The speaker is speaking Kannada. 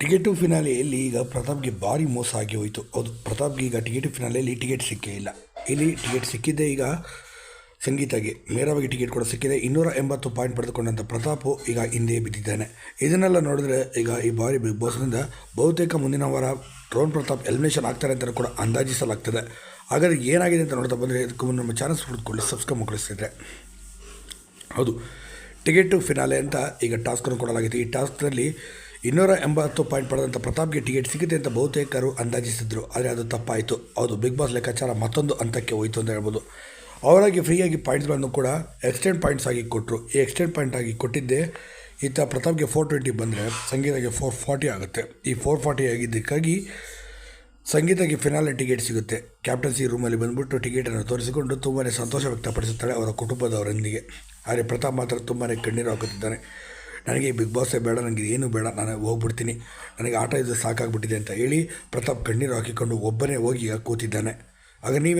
ಟಿಕೆಟು ಫಿನಾಲೆಯಲ್ಲಿ ಈಗ ಪ್ರತಾಪ್ಗೆ ಭಾರಿ ಮೋಸ ಆಗಿ ಹೋಯಿತು. ಹೌದು, ಪ್ರತಾಪ್ಗೆ ಈಗ ಟಿಕೆಟು ಫಿನಾಲೆಯಲ್ಲಿ ಟಿಕೆಟ್ ಸಿಕ್ಕೇ ಇಲ್ಲ. ಇಲ್ಲಿ ಟಿಕೆಟ್ ಸಿಕ್ಕಿದ್ದೆ ಈಗ ಸಂಗೀತಗೆ, ನೇರವಾಗಿ ಟಿಕೆಟ್ ಕೂಡ ಸಿಕ್ಕಿದೆ. ಇನ್ನೂರ ಎಂಬತ್ತು ಪಾಯಿಂಟ್ ಪಡೆದುಕೊಂಡಂಥ ಪ್ರತಾಪು ಈಗ ಹಿಂದೆ ಬಿದ್ದಿದ್ದಾನೆ. ಇದನ್ನೆಲ್ಲ ನೋಡಿದ್ರೆ ಈಗ ಈ ಬಾರಿ ಬಿಗ್ ಬಾಸ್ನಿಂದ ಬಹುತೇಕ ಮುಂದಿನ ವಾರ ರೋಹನ್ ಪ್ರತಾಪ್ ಎಲಿಮಿನೇಷನ್ ಆಗ್ತಾರೆ ಅಂತ ಕೂಡ ಅಂದಾಜಿಸಲಾಗ್ತದೆ. ಹಾಗಾದರೆ ಏನಾಗಿದೆ ಅಂತ ನೋಡ್ತಾ ಬಂದರೆ ಇದಕ್ಕೂ ಮುನ್ನ ನಮ್ಮ ಚಾನಲ್ಸ್ ಹುಡ್ಕೊಂಡು ಸಬ್ಸ್ಕ್ರೈಬ್ ಮಾಡ್ಕೊಳಿಸ್ತಿದ್ರೆ ಹೌದು, ಟಿಕೆಟು ಫಿನಾಲೆ ಅಂತ ಈಗ ಟಾಸ್ಕನ್ನು ಕೊಡಲಾಗಿದೆ ಈ ಟಾಸ್ಕ್ನಲ್ಲಿ ಇನ್ನೂರ ಎಂಬತ್ತು ಪಾಯಿಂಟ್ ಪಡೆದಂಥ ಪ್ರತಾಪ್ಗೆ ಟಿಕೆಟ್ ಸಿಗುತ್ತೆ ಅಂತ ಬಹುತೇಕರು ಅಂದಾಜಿಸಿದ್ರು, ಆದರೆ ಅದು ತಪ್ಪಾಯಿತು. ಹೌದು, ಬಿಗ್ ಬಾಸ್ ಲೆಕ್ಕಾಚಾರ ಮತ್ತೊಂದು ಹಂತಕ್ಕೆ ಹೋಯಿತು ಅಂತ ಹೇಳ್ಬೋದು. ಅವರಾಗಿ ಫ್ರೀಯಾಗಿ ಪಾಯಿಂಟ್ಸ್ಗಳನ್ನು ಕೂಡ ಎಕ್ಸ್ಟೆಂಡ್ ಪಾಯಿಂಟ್ಸ್ ಆಗಿ ಕೊಟ್ಟರು ಈ ಎಕ್ಸ್ಟೆಂಡ್ ಪಾಯಿಂಟ್ ಆಗಿ ಕೊಟ್ಟಿದ್ದೆ ಈತ ಪ್ರತಾಪ್ಗೆ ಫೋರ್ ಟ್ವೆಂಟಿ ಬಂದರೆ ಸಂಗೀತಗೆ ಫೋರ್ ಫಾರ್ಟಿ ಆಗುತ್ತೆ. ಈ ಫೋರ್ ಫಾರ್ಟಿ ಆಗಿದ್ದಕ್ಕಾಗಿ ಸಂಗೀತಕ್ಕೆ ಫಿನಾಲೆ ಟಿಕೆಟ್ ಸಿಗುತ್ತೆ. ಕ್ಯಾಪ್ಟನ್ಸಿ ರೂಮಲ್ಲಿ ಬಂದುಬಿಟ್ಟು ಟಿಕೆಟನ್ನು ತೋರಿಸಿಕೊಂಡು ತುಂಬಾ ಸಂತೋಷ ವ್ಯಕ್ತಪಡಿಸುತ್ತಾಳೆ ಅವರ ಕುಟುಂಬದವರೊಂದಿಗೆ. ಆದರೆ ಪ್ರತಾಪ್ ಮಾತ್ರ ತುಂಬಾ ಕಣ್ಣೀರು ಹಾಕುತ್ತಿದ್ದಾನೆ. ನನಗೆ ಬಿಗ್ ಬಾಸೇ ಬೇಡ ನನಗೆ ಏನು ಬೇಡ, ನಾನು ಹೋಗ್ಬಿಡ್ತೀನಿ. ನನಗೆ ಆಟ ಇದು ಸಾಕಾಗ್ಬಿಟ್ಟಿದೆ ಅಂತ ಹೇಳಿ ಪ್ರತಾಪ್ ಕಣ್ಣೀರು ಹಾಕಿಕೊಂಡು ಒಬ್ಬನೇ ಹೋಗಿ ಕೂತಿದ್ದಾನೆ. ಆಗ ನೀವೇ